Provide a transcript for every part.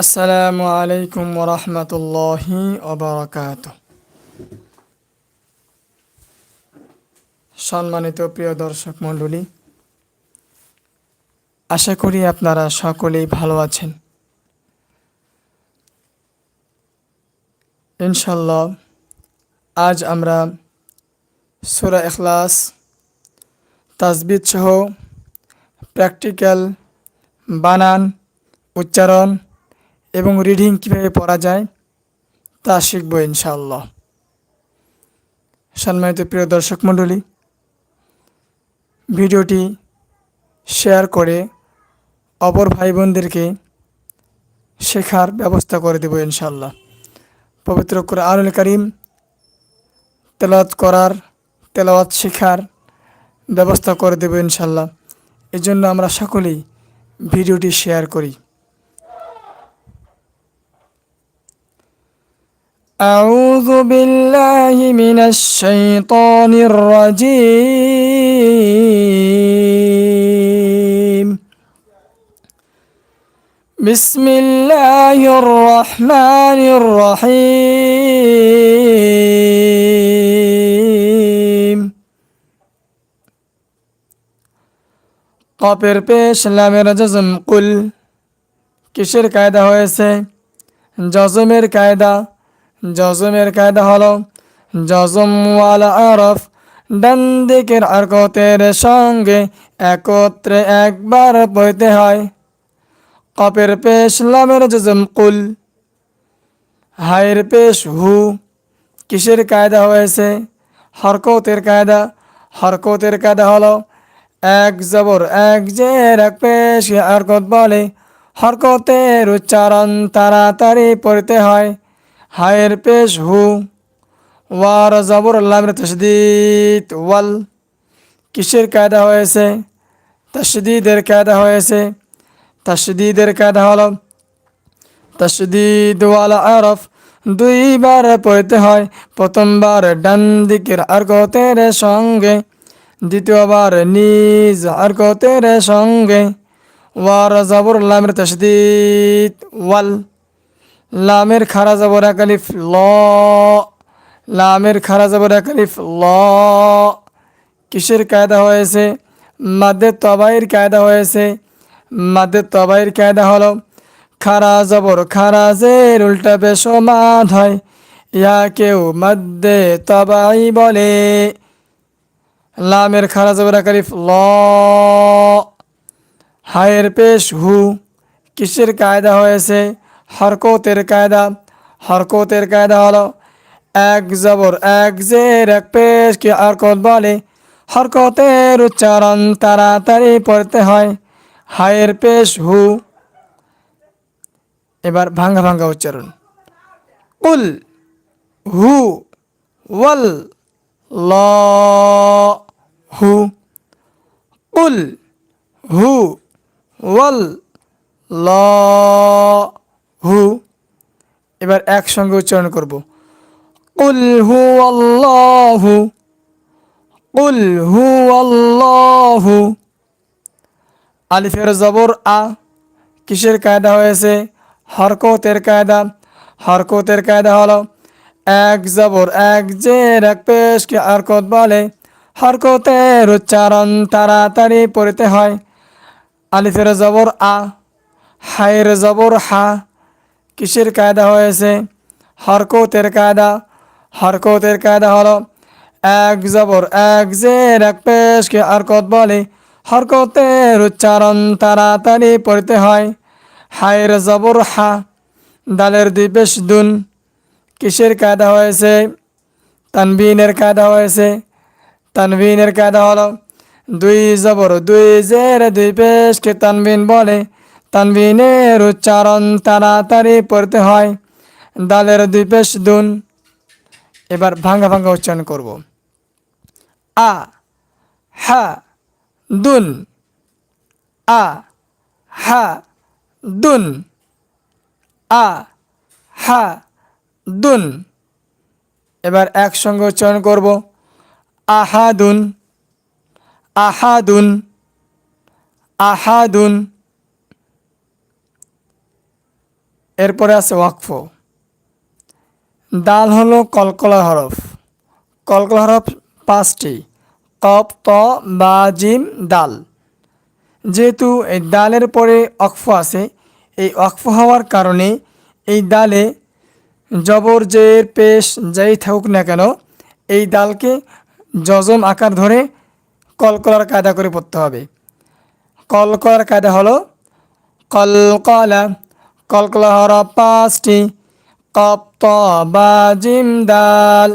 আসসালামু আলাইকুম ওরহমতুল্লাহি অবরাকাত সম্মানিত প্রিয় দর্শক মণ্ডলী, আশা করি আপনারা সকলেই ভালো আছেন। ইনশাল্লাহ আজ আমরা সুরা এখলাস তাজবিদ সহ প্র্যাকটিক্যাল বানান, উচ্চারণ এবং রিডিং কীভাবে পড়া যায়, তা শিখব ইনশাআল্লাহ। সম্মানিত প্রিয় দর্শক মণ্ডলী, ভিডিওটি শেয়ার করে অপর ভাই বোনদেরকে শেখার ব্যবস্থা করে দেব ইনশাআল্লাহ। পবিত্র আনুল করিম তেলাওয়াত করার, তেলাওয়াত শেখার ব্যবস্থা করে দেব ইনশাল্লাহ এই জন্য আমরা সকলেই ভিডিওটি শেয়ার করি। أعوذ بالله من الشيطان الرجيم بسم الله الرحمن الرحيم কপের পেশ লামের জজম কুল কিসের কায়দা হয়েছে জজমের কায়দা জজমের কায়দা হলো জজম ওয়ালা আরফ ডান দিকের আরকতের সঙ্গে একত্রে একবার পড়তে হয় কপের পেশ লামের জজম কুল হায়ের পেশ হু কিসের কায়দা হয়েছে হরকতের কায়দা হরকতের কায়দা হলো এক জবর এক জের এক পেশ হরকত বলে হরকতের উচ্চারণ তাড়াতাড়ি পড়তে হয় হায়ের পেশ হু। ওয়ার জবর লামের তসদিদ ওয়াল কিসের কায়দা হয়েছে? তসদিদের কায়দা হয়েছে। তসদিদের কায়দা হল তসদিদ ওয়ালা আরফ। দুইবার পড়তে হয় প্রথমবার ডান দিকের আরকতের সঙ্গে, দ্বিতীয়বার নিজ আরকতের সঙ্গে। ওয়ার জবর লামের তসদিদ ওয়াল লামের খারা জবর একালিফ ল। লামের খারা জবর একালিফ ল। কিসের কায়দা হয়েছে? মাদে তবাইয়ের কায়দা হয়েছে। মাদে তবাইয়ের কায়দা হলো, খারা জবর খারাজের উল্টা বেশ মাদ হয়। ইয়া কেউ মাদ্দে তবাই বলে। লামের খারা জবর একালিফ ল। হায়ের পেশ হু, কিসের কায়দা হয়েছে? হরকতের কায়দা হরকতের কায়দা হলো এক জবর, এক জের, এক পেশ কি হরকত বলে? হরকতের উচ্চারণ তাড়াতাড়ি পড়তে হয়। হায়ের পেশ হু। এবার ভাঙ্গা ভাঙ্গা উচ্চারণ। উল, হু, ওয়াল, ল, হু। উল, হু, ওয়াল, ল হু। এবার একসঙ্গে উচ্চারণ করব। কুল হু আল্লাহু কুল হু আল্লাহু আলিফের জবর আ। কিসের কায়দা হয়েছে? হরকতের কায়দা। হরকতের কায়দা হলো এক জবর, এক জের, এক পেশকে হরকত বলে? হরকতের উচ্চারণ তাড়াতাড়ি পড়তে হয়। আলিফের জবর আ। হায়ের জবর হা। কিসের কায়দা হয়েছে? হরকতের কায়দা। হরকতের কায়দা হলো এক জবর, এক জের, এক পেশকে হরকত বলে। হরকতের উচ্চারণ তাড়াতাড়ি পড়তে হয়। হায়ের জবর হা, দালের দুই পেশ দুন। কিসের কায়দা হয়েছে? তানবিনের কায়দা হয়েছে। তানবিনের কায়দা হলো দুই জবর, দুই জের, দুই পেশকে তানবিন বলে। তানবিনের উচ্চারণ তাড়াতাড়ি পড়তে হয়। দালের দুই পেশ দুন। এবার ভাঙ্গা ভাঙ্গা উচ্চারণ করব। আ, হা, দুন। আ, হা, দুন। আ, হা, দুন। এবার একসঙ্গে উচ্চারণ করব। আহাদুন আহাদুন আহাদুন এরপরে আছে ওয়াকফ। দাল হলো কলকলা হরফ। কলকলা হরফ পাঁচটি। কপ ত, বা, জিম, দাল। যেহেতু এই দালের পরে অক্ফ আছে, এই অক্ফ হওয়ার কারণে এই দালে জবর, জের, পেশ, যাই থাকুক না কেন, এই দালকে যজম আকার ধরে কলকলার কায়দা করে পড়তে হবে। কলকলার কায়দা হলো কলকলা কলকলা হরফ পাঁচটি কপ ত বা জিম দাল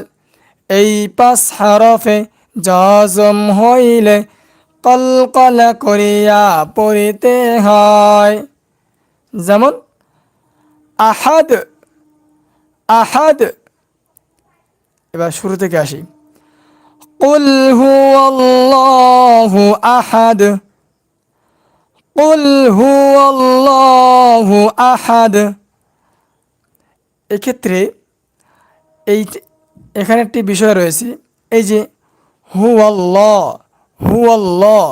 এই পাঁচ হরফে জজম হইলে কলকলা করিয়া পড়িতে হয় যেমন আহাদ আহাদ এবার শুরু থেকে আসি قل هو الله أحد قل هو الله أحد এক্ষেত্রে এই এখানে একটি বিষয় রয়েছে এই যে হু আল্লাহ হু আল্লাহ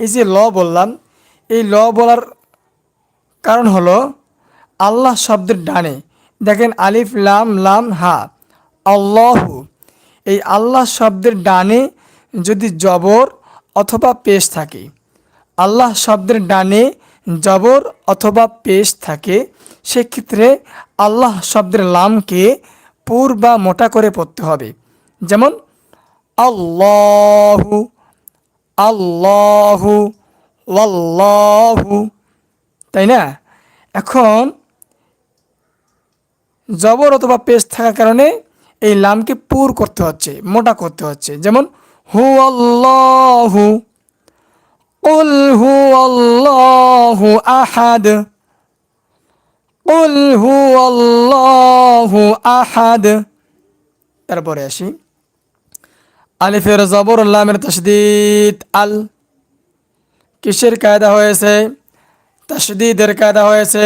এই যে ল বললাম এই ল বলার কারণ হলো আল্লাহ শব্দের ডানে দেখেন আলিফ লাম লাম হা আল্লাহু এই আল্লাহ শব্দের ডানে যদি জবর অথবা পেশ থাকে আল্লাহ শব্দের ডানে জবর অথবা পেশ থাকে, সেক্ষেত্রে আল্লাহ শব্দের লামকে পুর বা মোটা করে পড়তে হবে। যেমন, আল্লাহু আল্লাহু, ওয়াল্লাহু, তাই না? এখন, জবর অথবা পেশ থাকার কারণে এই লামকে পুর করতে হচ্ছে, মোটা করতে হচ্ছে। যেমন হু আল্লাহু قل هو الله أحد قل هو الله أحد তারপরে আসি আলিফের জবর লামের তসদিদ আল কিসের কায়দা হয়েছে তসদিদের কায়দা হয়েছে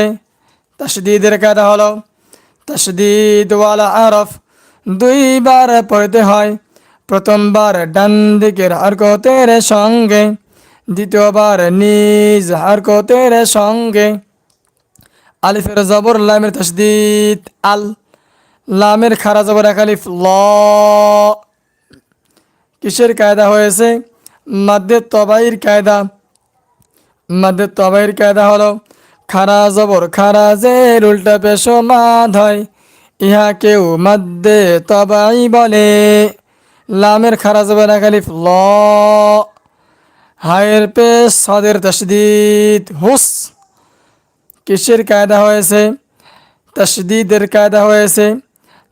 তসদিদের কায়দা হলো তসদিদ ওয়ালা আরফ দুইবার পড়তে হয় প্রথমবার ডান দিকের হরকতের সঙ্গে দ্বিতীয়বার নিজ হরকতের সঙ্গে আলিফের জবর, লামের তসদিদ আল, লামের খারা জবর এক আলিফ, ল। কিসের কায়দা হয়েছে? মাদ্দের তবাইর কায়দা। মাদ্দের তবাইর কায়দা হলো খারা জবর খারা জের উল্টা পেশ মাদ হয়। ইহা কেউ মাদ্দে তবাই বলে। লামের খারা জবর এক আলিফ, ল। হায়ের পেশ সদের তসদিদ হুস। কিসের কায়দা হয়েছে? তসদিদের কায়দা হয়েছে।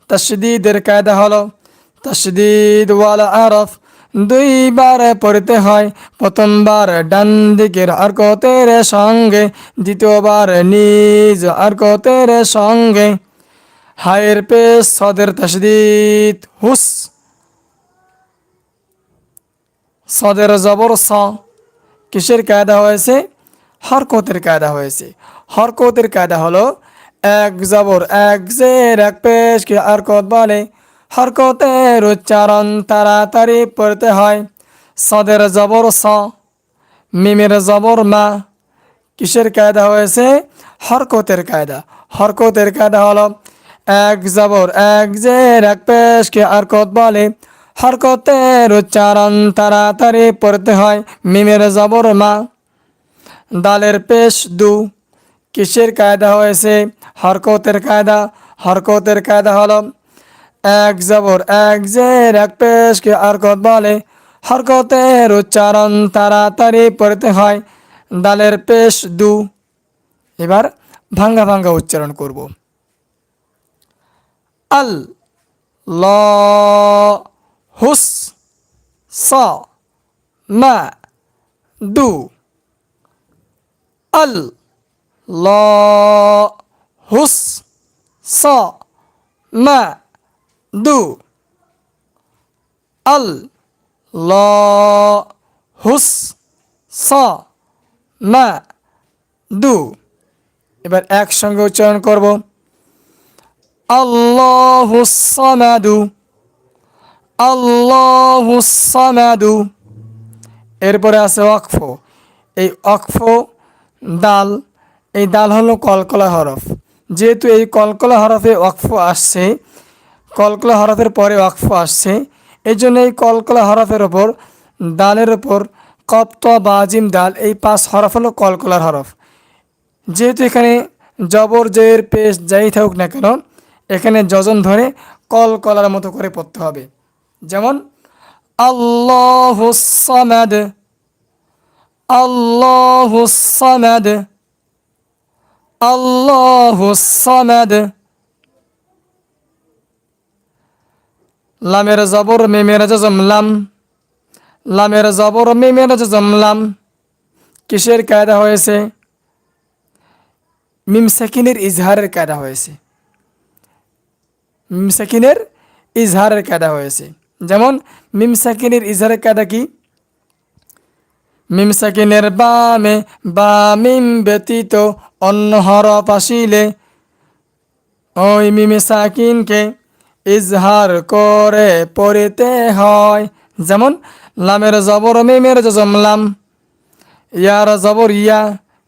তসদিদের কায়দা হলো তসদিদ ওয়ালা আরফ দুইবার পড়তে হয়, প্রথমবার ডান দিকের হরকতের সঙ্গে, দ্বিতীয়বার নিজ হরকতের সঙ্গে। হায়ের পেশ সদের তসদিদ হুস। সদের জবর স। কিসের কায়দা হয়েছে? হরকতের কায়দা হয়েছে। হরকতের কায়দা হলো এক জবর, এক জের, এক পেশকে হরকত বলে। হরকতের উচ্চারণ তাড়াতাড়ি পড়তে হয়। সদের জবর স, মিমের জবর মা। কিসের কায়দা হয়েছে? হরকতের কায়দা। হরকতের কায়দা হলো এক জবর, এক জের, এক পেশকে হরকত বলে। হরকতের উচ্চারণ তাড়াতাড়ি পড়তে হয় মিমের জবর মা। দালের পেশ দু। কিসের কায়দা হয়েছে? হরকতের কায়দা। হরকতের কায়দা হলো এক জবর, এক জের, এক পেশকে হরকত বলে। হরকতের উচ্চারণ তাড়াতাড়ি পড়তে হয় দালের পেশ দু। এবার ভাঙ্গা ভাঙ্গা উচ্চারণ করব। আল, ল হুস স মা দু আল ল হুস স মা দু আল ল হুস স মা দু এবার একসঙ্গে উচ্চারণ করব। আল্লাহুস সামাদু। আল্লাহুস সামাদু। এরপরে আছে অক্ফ এই অক্ফ দাল, এই দাল হলো কলকলা হরফ। যেহেতু এই কলকলা হরফে ওয়াকফ আসছে, কলকলা হরফের পরে ওয়াকফ আসছে এই জন্য এই কলকলা হরফের ওপর, দালের ওপর কপ্ত বাজিম দাল, এই পাঁচ হরফ হলো কলকলার হরফ। যেহেতু এখানে জবর, জয়ের, পেশ যাই থাকুক না কেন, এখানে যজন ধরে কলকলার মতো করে পড়তে হবে। যেমন, আল্লাহ সামাদ আল্লাহ সামাদ আল্লাহ সামাদ লামের জবর, মেমের জজম, লাম, লামের জবর, মেমের জজম, লাম, কিসের কায়দা হয়েছে? মিম সাকিনের ইজহারের কায়দা হয়েছে। মিম সাকিনের ইজহারের কায়দা হয়েছে। যেমন মিম সাকিনের ইজহারের কায়দা কি? মিম সাকিনের বামে বা মিম ব্যতীত অন্য হরফ আসিলে ওই মিমে সাকিনকে ইজহার করে পড়িতে হয়। যেমন, লামের জবর, মিমের জমলাম ইয়ার জবর, ইয়া।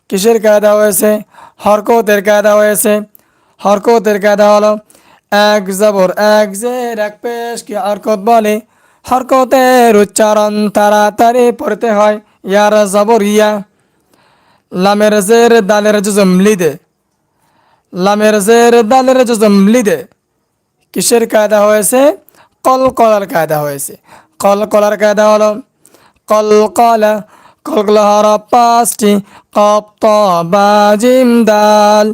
কিসের কায়দা হয়েছে? হরকতের কায়দা হয়েছে। হরকতের কায়দা হলো এক জবর, এক জের, এক পেশ কি হরকত বলে। হরকতের উচ্চারণ তাড়াতাড়ি পড়তে হয়, ইয়ার জবর ইয়া। লামের জের, দালের জুজম লিদে। লামের জের, দালের জুজম লিদে। কিসের কায়দা হয়েছে? কল কলার কায়দা হয়েছে। কল কলার কায়দা হলো, কল কলা কলকলা হরফ পাঁচটি কপ্ত বাজিম দাল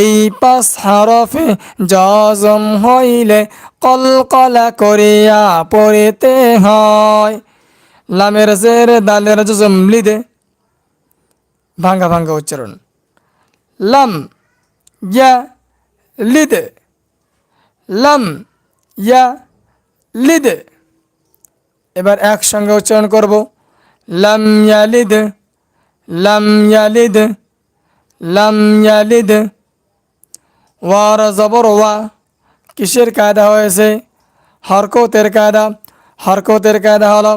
এই পাঁচ হরফে জজম হইলে কলকলা করিয়া পড়িতে হয়। লামের জের দালের জজম লিদে, ভাঙ্গা ভাঙ্গা উচ্চারণ। লাম, ইয়া, লিদে। লাম, ইয়া, লিদে। এবার একসঙ্গে উচ্চারণ করব। লাম ইয়ালিদ লাম ইয়ালিদ লাম ইয়ালিদ ওয়ার জবর ওয়া কিসের কায়দা হয়েছে হরকতের কায়দা হরকতের কায়দা হলো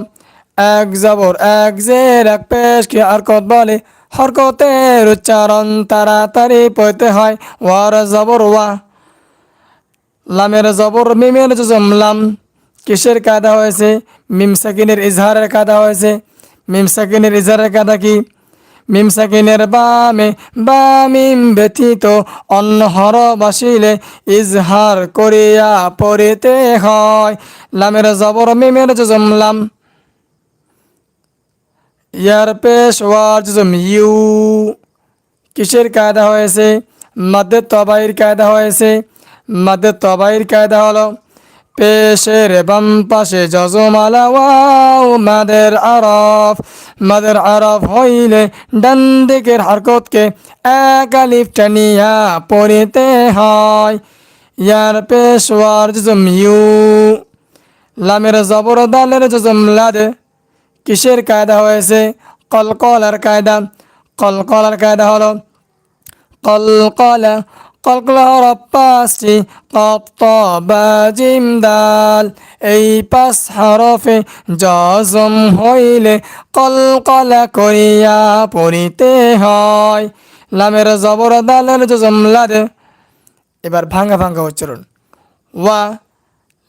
এক জবর এক জের এক পেশ কি হরকত বলে হরকতের উচ্চারণ তাড়াতাড়ি পড়তে হয় ওয়ার জবর ওয়া লামের জবর মিমের জমলাম কিসের কায়দা হয়েছে মিম সাকিনের ইজহারের কায়দা হয়েছে মিম সাকিনের ইজহারের কায়দা কি মিম সাকিনের বামে বা মিম ব্যতীত অন্য হর বাসিলে ইজহার করিয়া পড়িতে হয়। লামের জবর, মিমের জমলাম ইয়ার পেশ ওয়ার জম ইউ। কিসের কায়দা হয়েছে? মাদের তবাইর কায়দা হয়েছে। মাদের তবাইর কায়দা হলো, পেশের বাম পাশে যজমালা ওয়াও মাদের আরফ। মাদের আরফ হইলে ডান দিকের হরকতকে এক টানিয়া পড়িতে হয়। ইয়ার পেশওয়ার জজম ইউ। লামের জবর দালের জজম লাদে। কিসের কায়দা হয়েছে? কলকলার কায়দা। কলকলার কায়দা হলো কলকলা কলকলা কপ্ত বাজিম দাল। এই পাঁচ হরফে জজম হইলে কলকলা করিয়া পড়িতে হয়। লামের জবর দালের জজম লাদে। এবার ভাঙ্গা ভাঙ্গা উচ্চারণ। ওয়া,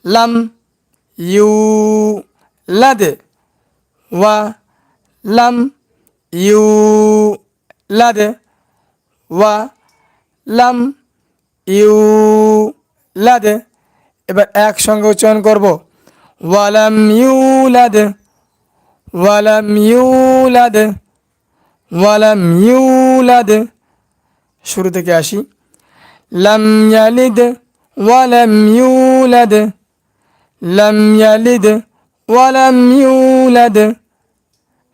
লাম, ইউ, লাদে। ওয়া, লাম, ইউ, লাদে। ওয়া, লাম ইউ, লাদে, এবার একসঙ্গে উচ্চারণ করব। ওয়ালাম ইউলাদ ওয়ালাম ইউলাদ ওয়ালাম ইউলাদ শুরু থেকে আসি। লাম ইয়ালিদ, ওয়ালাম ইউলাদ লাম ইয়ালিদ, ওয়ালাম ইউলাদ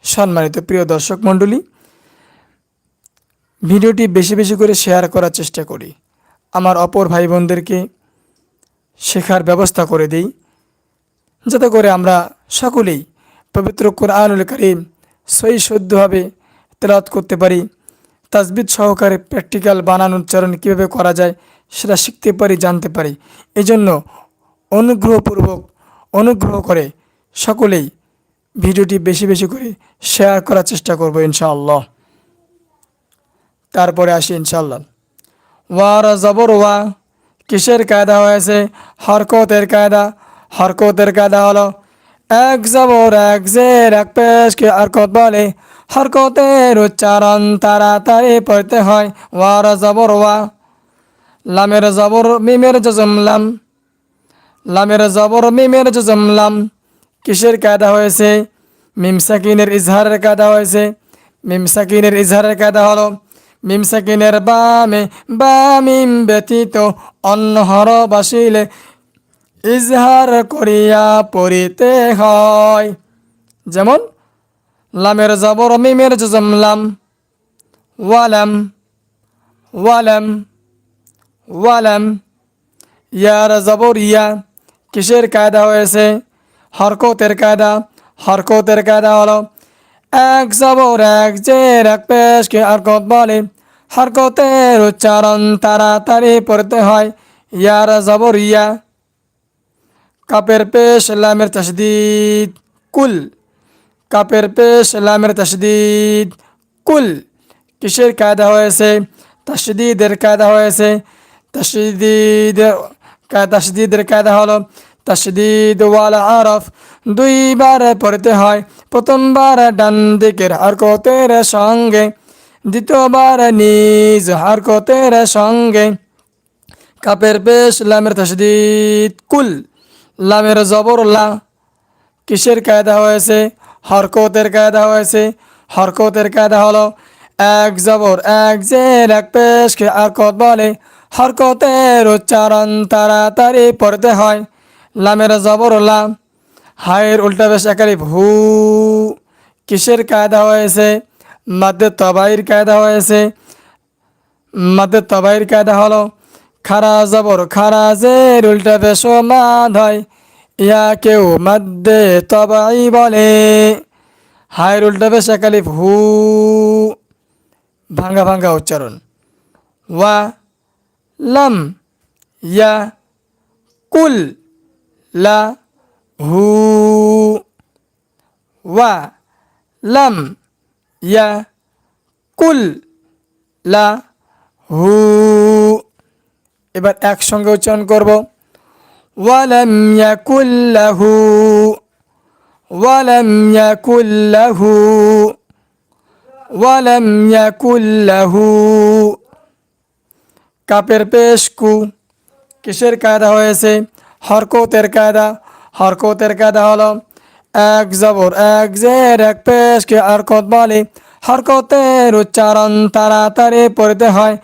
সম্মানিত প্রিয় দর্শক মণ্ডলী, ভিডিওটি বেশি বেশি করে শেয়ার করার চেষ্টা করি। আমার অপর ভাই বোনদেরকে শেখার ব্যবস্থা করে দিই। যাতে করে আমরা সকলেই পবিত্র কোরআনুল করিম সই শুদ্ধভাবে তেলাওয়াত করতে পারি, তাজবিদ সহকারে প্র্যাকটিক্যাল বানান উচ্চারণ কীভাবে করা যায় সেটা শিখতে পারি, জানতে পারি। এজন্য অনুগ্রহপূর্বক অনুগ্রহ করে সকলেই ভিডিওটি বেশি বেশি করে শেয়ার করার চেষ্টা করব ইনশাআল্লাহ। তারপরে আসি ইনশাল্লাহ ওয়ার জবর ওয়া কিসের কায়দা হয়েছে হরকতের কায়দা হরকতের কায়দা হলো এক জবর এক জের এক পেশকে হরকত বলে হরকতের উচ্চারণ তাড়াতাড়ি পড়তে হয় ওয়ার জবর ওয়া লামের জবর মিমের জজম লাম লামের জবর মিমের জজম লাম কিসের কায়দা হয়েছে মিম সাকিনের ইজহারের কায়দা হয়েছে মিম সাকিনের ইজহারের কায়দা হলো মিম সাকিনের বামে বা মিম ব্যতীত অন্য হর বাসিলে ইজহার করিয়া পড়িতে হয়। যেমন, লামের জবর মিমের জজম লাম, ওয়ালাম ওয়ালাম ওয়ালাম, ইয়ার জবর ইয়া, কিসের কায়দা হয়েছে? হরকতের কায়দা হরকতের কায়দা হলো এক জবর, এক জের, এক পেশকে হরকত বলে? হরকতের উচ্চারণ তাড়াতাড়ি পড়তে হয়। ইয়ার জবর, ইয়া। কাপের পেশ, লামের তসদিদ কুল। কাপের পেশ, লামের তসদিদ কুল। কিসের কায়দা হয়েছে? তসদিদের কায়দা হয়েছে। তসদিদের তসদিদের কায়দা হলো তসদিদ ওয়ালা আরফ, দুইবার পড়তে হয়। প্রথমবার ডান দিকের হরকতের সঙ্গে, দ্বিতীয়বার নিজ হরকতের সঙ্গে। কাপের পেশ, লামের তসদিদ কুল, লামের জবর, লা। কিসের কায়দা হয়েছে? হরকতের কায়দা হয়েছে। হরকতের কায়দা হলো এক জবর, এক জের, এক পেশকে হরকত বলে। হরকতের উচ্চারণ তাড়াতাড়ি পড়তে হয়। লামের জবর লা হায়ের উল্টা বেশ একালিফ হু কিসের কায়দা হয়েছে? মাদ্দে তবাইর কায়দা হয়েছে। মাদ্দে তবাইর কায়দা হলো, খারা জবর, খারাজের উল্টা বেশ মাদ হয়। ইয়া কেউ মাদ্দে তবাই বলে। হায়ের উল্টা বেশ একালিফ হু ভাঙ্গা ভাঙ্গা উচ্চারণ। ওয়া, লাম, ইয়া, কুল। লা, হু, ওয়া, লাম, ইয়া, কুল, লা, হু। এবার একসঙ্গে উচ্চারণ করব। ওয়ালাম ইয়াকুল্লাহু ওয়ালাম ইয়াকুল্লাহু ওয়ালাম ইয়াকুল্লাহু কাপের পেশ কু, কিসের কায়দা হয়েছে? হরকতের কায়দা হরকতের কায়দা হলো এক জবর এক জের এক পেশকে হরকত বলে হরকতের উচ্চারণ তাড়াতাড়ি পড়তে হয়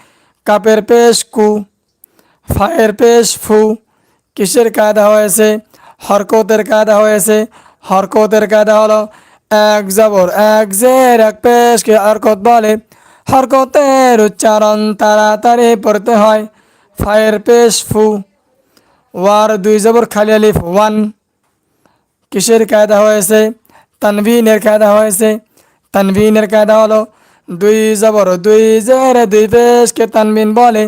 কাপের পেশ কু ফায়ের পেশ ফু কিসের কায়দা হয়েছে হরকতের কায়দা হয়েছে হরকতের কায়দা হলো এক জবর এক জের এক পেশকে হরকত বলে হরকতের উচ্চারণ তাড়াতাড়ি পড়তে হয় ফায়ের পেশ ফু ওয়ার দুই জবর খালি আলিফ, ওয়ান। কিসের কায়দা হয়েছে? তানভিনের কায়দা হয়েছে। তানভিনের কায়দা হলো দুই জবর, দুই জের দুই পেশকে তানবিন বলে।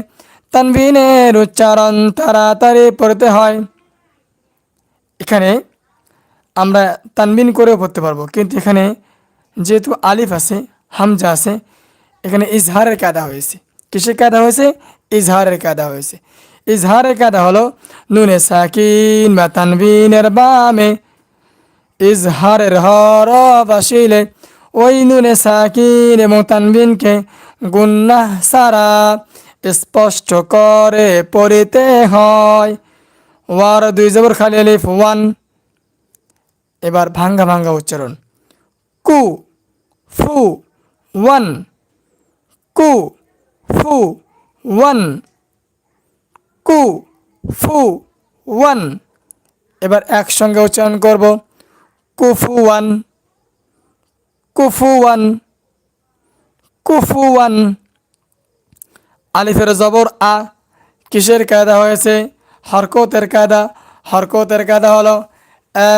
তানবিনের উচ্চারণ তাড়াতাড়ি পড়তে হয়। এখানে আমরা তানবিন করেও পড়তে পারব। কিন্তু এখানে যেহেতু আলিফ আছে, হামজা আছে, এখানে ইজহারের কায়দা হয়েছে। কিসের কায়দা হয়েছে? ইজহারের কায়দা হয়েছে। ইজহারের কায়দা হলো নুনে সাকিন বা তানবিনের বামে। ইজহারের হর বাসিলে ওই নুনে সাকিন এবং তানবিনকে গুন্নাহ সারা স্পষ্ট করে পড়িতে হয়। ওয়ার দুই জবর খালি আলিফ, ওয়ান। এবার ভাঙ্গা ভাঙ্গা উচ্চারণ। কু, ফু, ওয়ান। কু, ফু, ওয়ান। কু, ফু, ওয়ান। এবার একসঙ্গে উচ্চারণ করব। কুফু ওয়ান কুফু ওয়ান কুফু ওয়ান। আলিফের জবর আ, কিসের কায়দা হয়েছে? হরকতের কায়দা হরকতের কায়দা হলো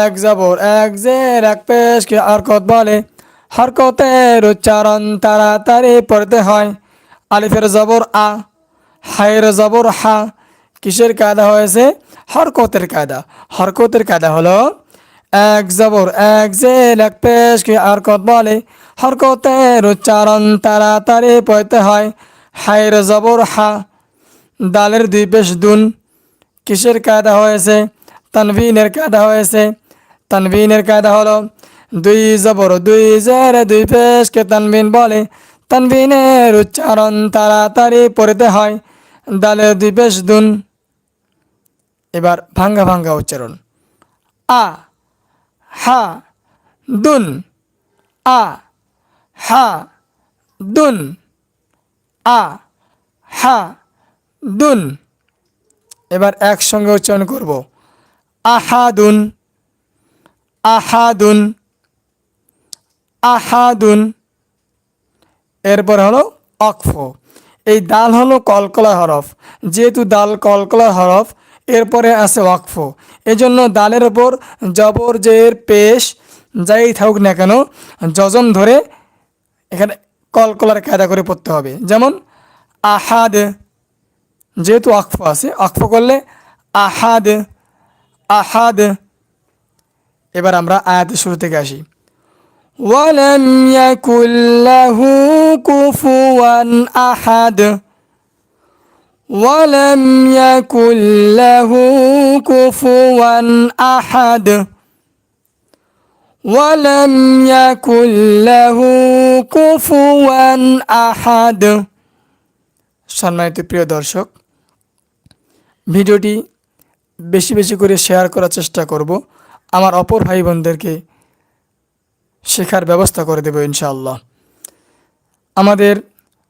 এক জবর, এক জের, এক পেশকে হরকত বলে। হরকতের উচ্চারণ তাড়াতাড়ি পড়তে হয়। আলিফের জবর আ, হায়ের জবর হা কিসের কায়দা হয়েছে? হরকতের কায়দা। হরকতের কায়দা হলো এক জবর, এক জেল, এক পেশকে হরকত বলে? হরকতের উচ্চারণ তাড়াতাড়ি পড়তে হয়। হায়ের জবর, হা, দালের দুই পেশ দুন। কিসের কায়দা হয়েছে? তানভিনের কায়দা হয়েছে। তানভিনের কায়দা হলো দুই জবর, দুই জের দুই পেশকে তানভিন বলে। তানভিনের উচ্চারণ তাড়াতাড়ি পড়তে হয়। দালের দুই পেশ দুন। এবার ভাঙ্গা ভাঙ্গা উচ্চারণ। আ, হা, দুন। আ, হা, দুন। আ, হা, দুন। এবার একসঙ্গে উচ্চারণ করব। আহাদুন। আহাদুন। আহাদুন। এরপর হলো অক্ফ। এই দাল হলো কলকলা হরফ। যেহেতু দাল কলকলা হরফ এরপরে আছে ওয়াকফ। এজন্য দালের ওপর জবর, জের, পেশ, যাই থাকুক না কেন, যজন ধরে এখানে কলকলার কায়দা করে পড়তে হবে। যেমন, আহাদ, যেহেতু আকফ আছে আকফ করলে আহাদ আহাদ। এবার আমরা আয়াত শুরু থেকে আসি। ওয়ালাম ইয়াকুল্লাহু কুফুয়ান আহাদ। ولم يكن له كفوا أحد ولم يكن له كفوا أحد সম্মানিত প্রিয় দর্শক ভিডিওটি বেশি বেশি করে শেয়ার করার চেষ্টা করব আমার অপর ভাই বোনদেরকে শেখার ব্যবস্থা করে দেব ইনশাআল্লাহ আমাদের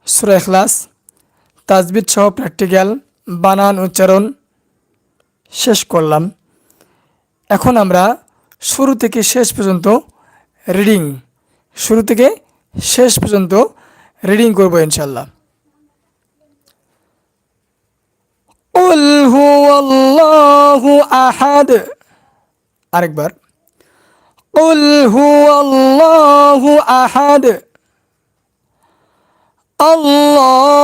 সুরা এখলাস তাজবিদ সহ প্র্যাকটিক্যাল বানান উচ্চারণ শেষ করলাম এখন আমরা শুরু থেকে শেষ পর্যন্ত রিডিং শুরু থেকে শেষ পর্যন্ত রিডিং করব ইনশাল্লাহ قل هو الله أحد আরেকবার قل هو الله أحد الله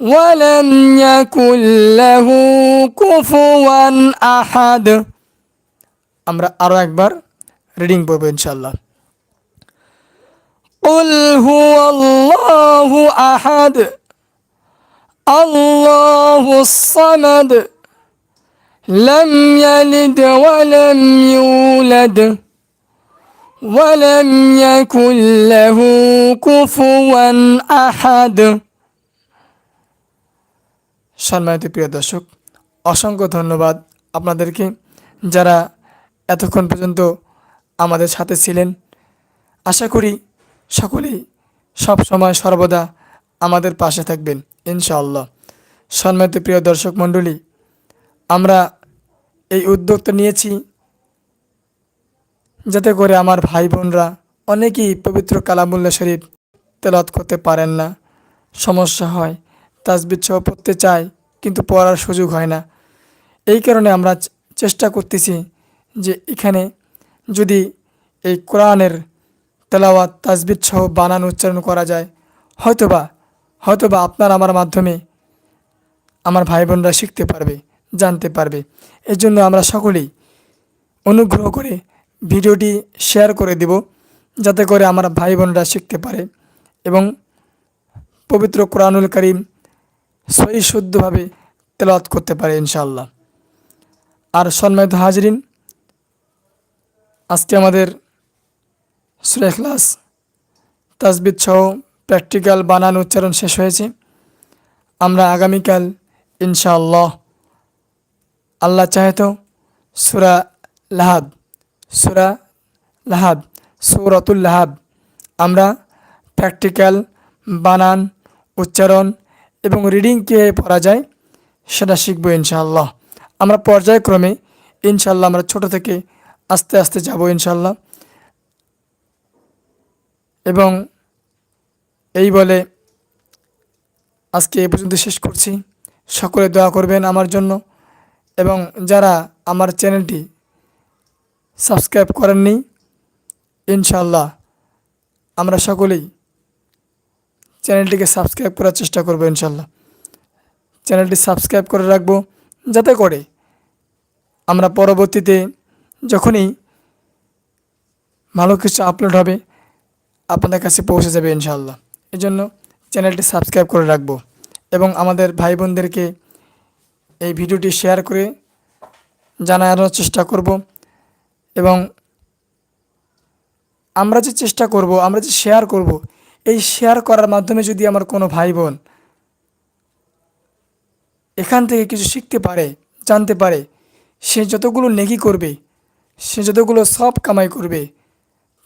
ولم يكن له كفوا أحد আমরা আরো একবার রিডিং পড়বো ইনশাআল্লাহ قل هو الله أحد الله الصمد لم يلد ولم يولد ولم يكن له كفوا أحد সম্মানিত প্রিয় দর্শক, অসংখ্য ধন্যবাদ আপনাদেরকে যারা এতক্ষণ পর্যন্ত আমাদের সাথে ছিলেন। আশা করি সকলেই সব সময় সর্বদা আমাদের পাশে থাকবেন, ইনশাআল্লাহ। সম্মানিত প্রিয় দর্শক মণ্ডলী, আমরা এই উদ্যোগটা নিয়েছি যাতে করে আমার ভাই বোনরা অনেকেই পবিত্র কালামুল্লা শরীফ তেলত করতে পারেন না, সমস্যা হয়। তাজবিদ সহ পড়তে চাই কিন্তু পড়ার সুযোগ হয় না। এই কারণে আমরা চেষ্টা করতেছি যে এখানে যদি এই কোরআনের তেলাওয়াত তাজবিদ সহ বানান, উচ্চারণ করা যায়। হয়তোবা হয়তোবা আপনার আমার মাধ্যমে আমার ভাই বোনরা শিখতে পারবে, জানতে পারবে। এর জন্য আমরা সকলেই অনুগ্রহ করে ভিডিওটি শেয়ার করে দিব, যাতে করে আমার ভাই বোনরা শিখতে পারে এবং পবিত্র কোরআনুল করিম সহি শুদ্ধভাবে তেলাওয়াত করতে পারে ইনশাল্লাহ আর সম্মানিত হাজরিন, আজকে আমাদের সুরে তাজবিদ সহ প্র্যাকটিক্যাল বানান উচ্চারণ শেষ হয়েছে। আমরা আগামীকাল ইনশাআল্লাহ, আল্লাহ চাহে তো সুরা লাহাব সুরা লাহাব, সৌরতুল লাহাব, আমরা প্র্যাকটিক্যাল বানান উচ্চারণ এবং রিডিং কীভাবে পড়া যায়, সেটা শিখব ইনশাআল্লাহ। আমরা পর্যায়ক্রমে ইনশাল্লাহ আমরা ছোট থেকে আস্তে আস্তে যাব ইনশাল্লাহ এবং এই বলে আজকে এ পর্যন্ত শেষ করছি। সকলে দোয়া করবেন আমার জন্য। এবং যারা আমার চ্যানেলটি সাবস্ক্রাইব করেননি ইনশাল্লাহ আমরা সকলেই চ্যানেলটিকে সাবস্ক্রাইব করার চেষ্টা করব ইনশাল্লাহ। চ্যানেলটি সাবস্ক্রাইব করে রাখব, যাতে করে আমরা পরবর্তীতে যখনই ভালো কিছু আপলোড হবে, আপনাদের কাছে পৌঁছে যাবে ইনশাল্লাহ। এজন্য চ্যানেলটি সাবস্ক্রাইব করে রাখব এবং আমাদের ভাই বোনদেরকে এই ভিডিওটি শেয়ার করে জানানোর চেষ্টা করব এবং আমরা যে চেষ্টা করব, আমরা যে শেয়ার করব এই শেয়ার করার মাধ্যমে যদি আমার কোনো ভাই বোন এখান থেকে কিছু শিখতে পারে, জানতে পারে, সে যতগুলো নেকি করবে, সে যতগুলো সব কামাই করবে,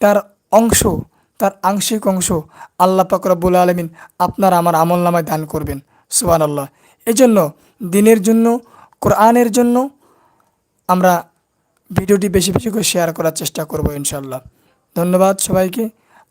তার অংশ, তার আংশিক অংশ আল্লাহ পাক রব্বুল আলমিন আপনার আমার আমল নামায় দান করবেন সুবান আল্লাহ এজন্য দিনের জন্য, কোরআনের জন্য আমরা ভিডিওটি বেশি বেশি করে শেয়ার করার চেষ্টা করব ইনশাল্লাহ ধন্যবাদ সবাইকে।